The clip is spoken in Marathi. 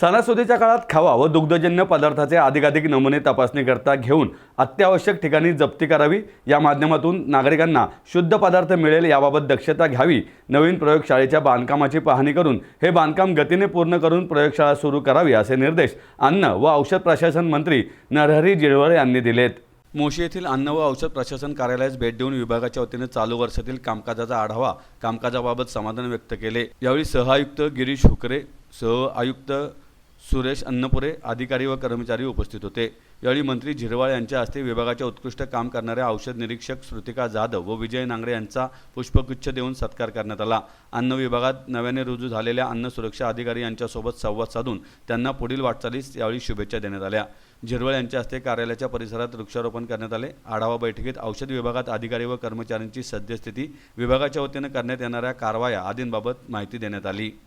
सणासुदीच्या काळात खावा व दुग्धजन्य पदार्थाचे अधिकाधिक नमुने तपासणी करता घेऊन अत्यावश्यक ठिकाणी जप्ती करावी. या माध्यमातून नागरिकांना शुद्ध पदार्थ मिळेल याबाबत दक्षता घ्यावी. नवीन प्रयोगशाळेच्या बांधकामाची पाहणी करून हे बांधकाम गतीने पूर्ण करून प्रयोगशाळा सुरू करावी असे निर्देश अन्न व औषध प्रशासन मंत्री नरहरी जिरवळ यांनी दिलेत. मोशी येथील अन्न व औषध प्रशासन कार्यालयास भेट देऊन विभागाच्या वतीने चालू वर्षातील कामकाजाचा आढावा कामकाजाबाबत समाधान व्यक्त केले. यावेळी सहआयुक्त गिरीश हुकरे सह आयुक्त सुरेश अन्नपुरे अधिकारी व कर्मचारी उपस्थित होते. यावेळी मंत्री झिरवाळ यांच्या हस्ते विभागाच्या उत्कृष्ट काम करणाऱ्या औषध निरीक्षक श्रुतिका जाधव व विजय नांगरे यांचा पुष्पगुच्छ देऊन सत्कार करण्यात आला. अन्न विभागात नव्याने रुजू झालेल्या अन्न सुरक्षा अधिकारी यांच्यासोबत संवाद साधून त्यांना पुढील वाटचालीस यावेळी शुभेच्छा देण्यात आल्या. झिरवळ यांच्या हस्ते कार्यालयाच्या परिसरात वृक्षारोपण करण्यात आले. आढावा बैठकीत औषध विभागात अधिकारी व कर्मचाऱ्यांची सद्यस्थिती विभागाच्या वतीनं करण्यात येणाऱ्या कारवाया आदींबाबत माहिती देण्यात आली.